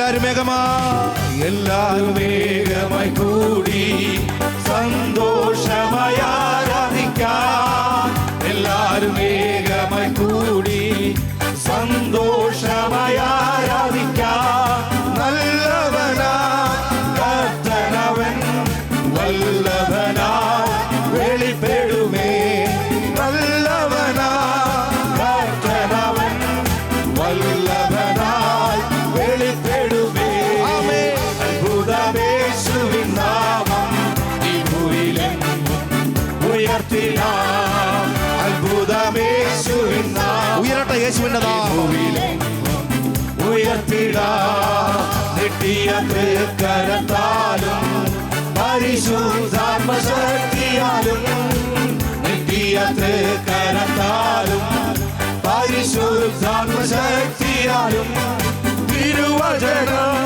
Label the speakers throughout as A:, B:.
A: എല്ലാരും വേഗമാ എല്ലാരും വേഗമായി കൂടി സന്തോഷമായി ആരാധിക്കാൻ എല്ലാരും വേഗമായി കൂടി സന്തോഷം உயர்த்திடதா உயர்த்திடா. நெட்டிய திருக்கரத்தாலும் பரிசுத்தாத்ம சக்தியாலும் நெட்டிய திருக்கரத்தாலும் பரிசுத்தாத்ம சக்தியாலும் திருவஜனம்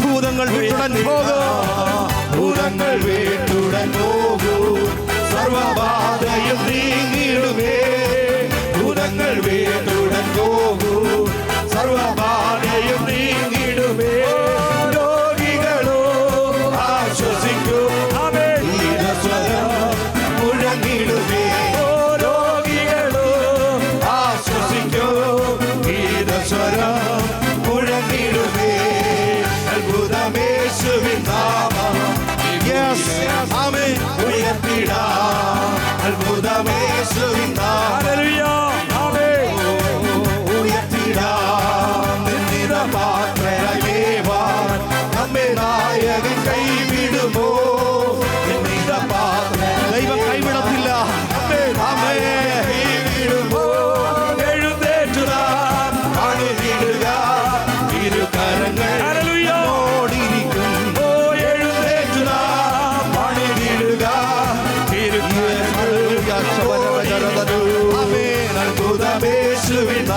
B: ഭൂതങ്ങൾ വീട്ടുടൻ പോകും
A: ഭൂതങ്ങൾ വീട്ടുടൻ പോകും
B: സർവഭാഗ இயேசுவின்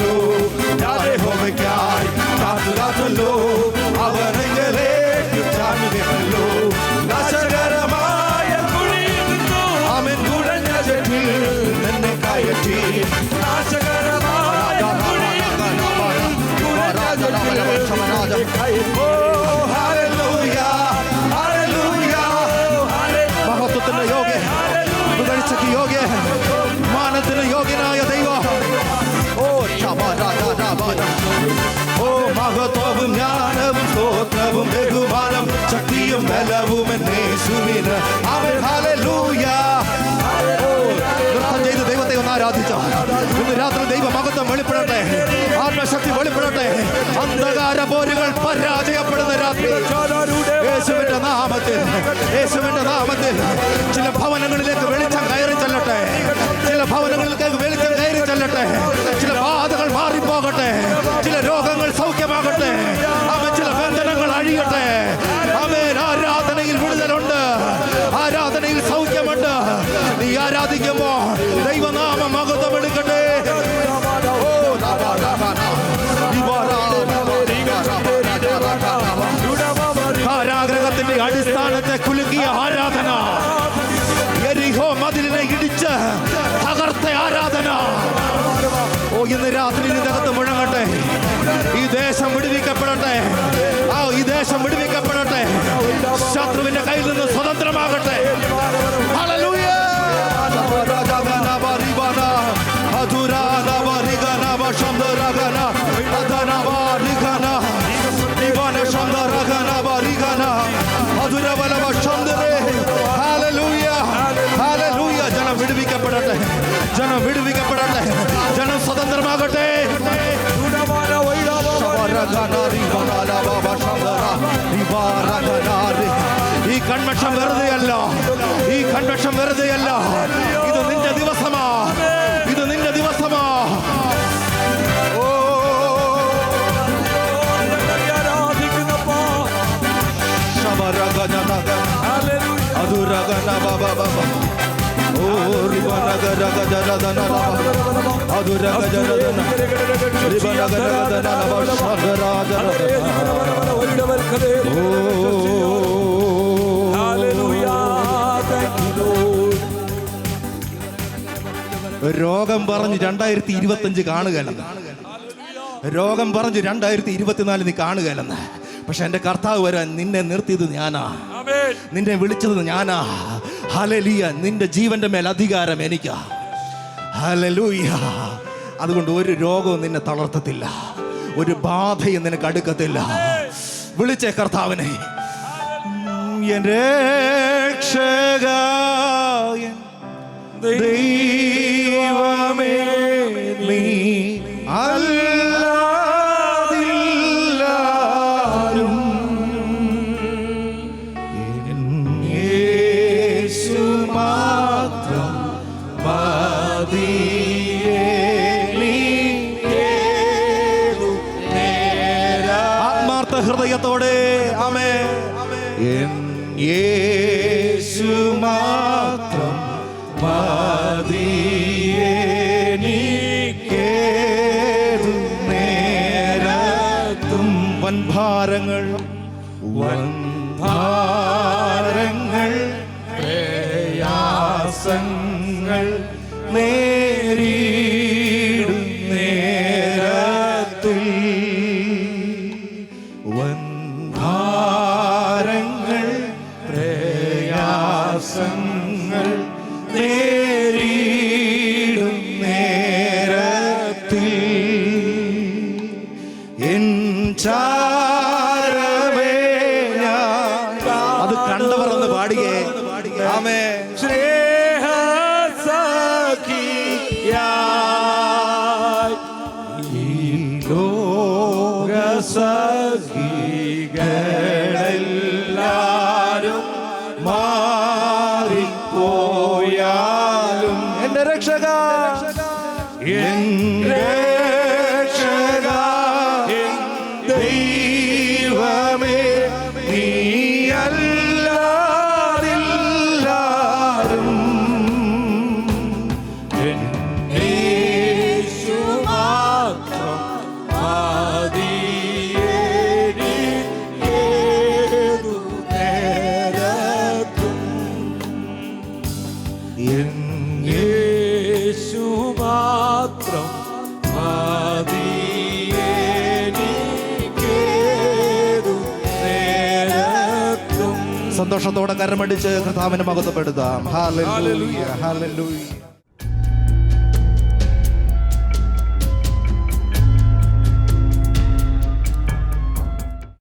B: tatlo, da de hobe kai, tatlo, tatlo. അന്ധകാര പോരുകൾ പരാജയപ്പെടുന്ന രാത്രി. യേശുവിന്റെ നാമത്തിൽ യേശുവിന്റെ നാമത്തിൽ ചില ഭവനങ്ങളിലേക്ക് വെളിച്ചം കയറി ചെല്ലട്ടെ. ചില ഭവനങ്ങളിലേക്ക് വെളിച്ചം കയറി ചെല്ലട്ടെ. ചില ബാധകൾ മാറിപ്പോകട്ടെ. ചില രോഗങ്ങൾ സൗഖ്യമാകട്ടെ. അവ ചില ബന്ധനങ്ങൾ അഴിയട്ടെ. അവൻ ആരാധനയിൽ വിടുതലുണ്ട്. ആരാധനയിൽ സൗഖ്യമുണ്ട്. നീ ആരാധിക്കുമ്പോ ദൈവനാമ മഹത്വം എടുക്കട്ടെ ഇന്ന് രാത്രി ഇതിനകത്ത് മുഴങ്ങട്ടെ. ഈ ദേശം വിടുവിക്കപ്പെടട്ടെ. ആ ഈ ദേശം വിടുവിക്കപ്പെടട്ടെ. ശത്രുവിന്റെ കയ്യിൽ നിന്ന് സ്വതന്ത്രമാകട്ടെ. ഈ കൺവെൻഷൻ വെറുതെയല്ല ഇത് നിന്റെ ദിവസമാ ഇത് നിന്റെ ദിവസമാ ഓ രോഗം പറഞ്ഞ് രണ്ടായിരത്തി ഇരുപത്തി അഞ്ച് കാണുകയല്ലെന്ന്. രോഗം പറഞ്ഞ് രണ്ടായിരത്തി ഇരുപത്തിനാല് നീ കാണുകയല്ലെന്ന്. പക്ഷെ എന്റെ കർത്താവ് വരാൻ നിന്നെ നിർത്തിയത് ഞാനാ. നിന്നെ വിളിച്ചത് ഞാനാ. ഹലലിയ നിന്റെ ജീവന്റെ മേൽ അധികാരം എനിക്കാ. ഹലലൂയ അതുകൊണ്ട് ഒരു രോഗവും നിന്നെ തളർത്തത്തില്ല. ഒരു ബാധയും നിനക്ക് അടുക്കത്തില്ല. വിളിച്ചേ കർത്താവിനെ. രക്ഷക എൻ ദൈവമേ നേരത്തും വൻഭാരങ്ങൾ വൻഭാരങ്ങൾ പ്രയാസങ്ങൾ നേരിടും നേരത്തിൽ. വൻഭാരങ്ങൾ പ്രയാസങ്ങൾ നേരിടും ചാരമേ ഞാൻ അത് കണ്ടവർ ഒന്ന് പാടുകേ. ആമേ. ലോകസഖികളെല്ലാരും സന്തോഷത്തോടെ കരമടിച്ച് കർത്താവിനെ മകത്തപ്പെടുത്താം ഹാലൂയ ഹാലൂയ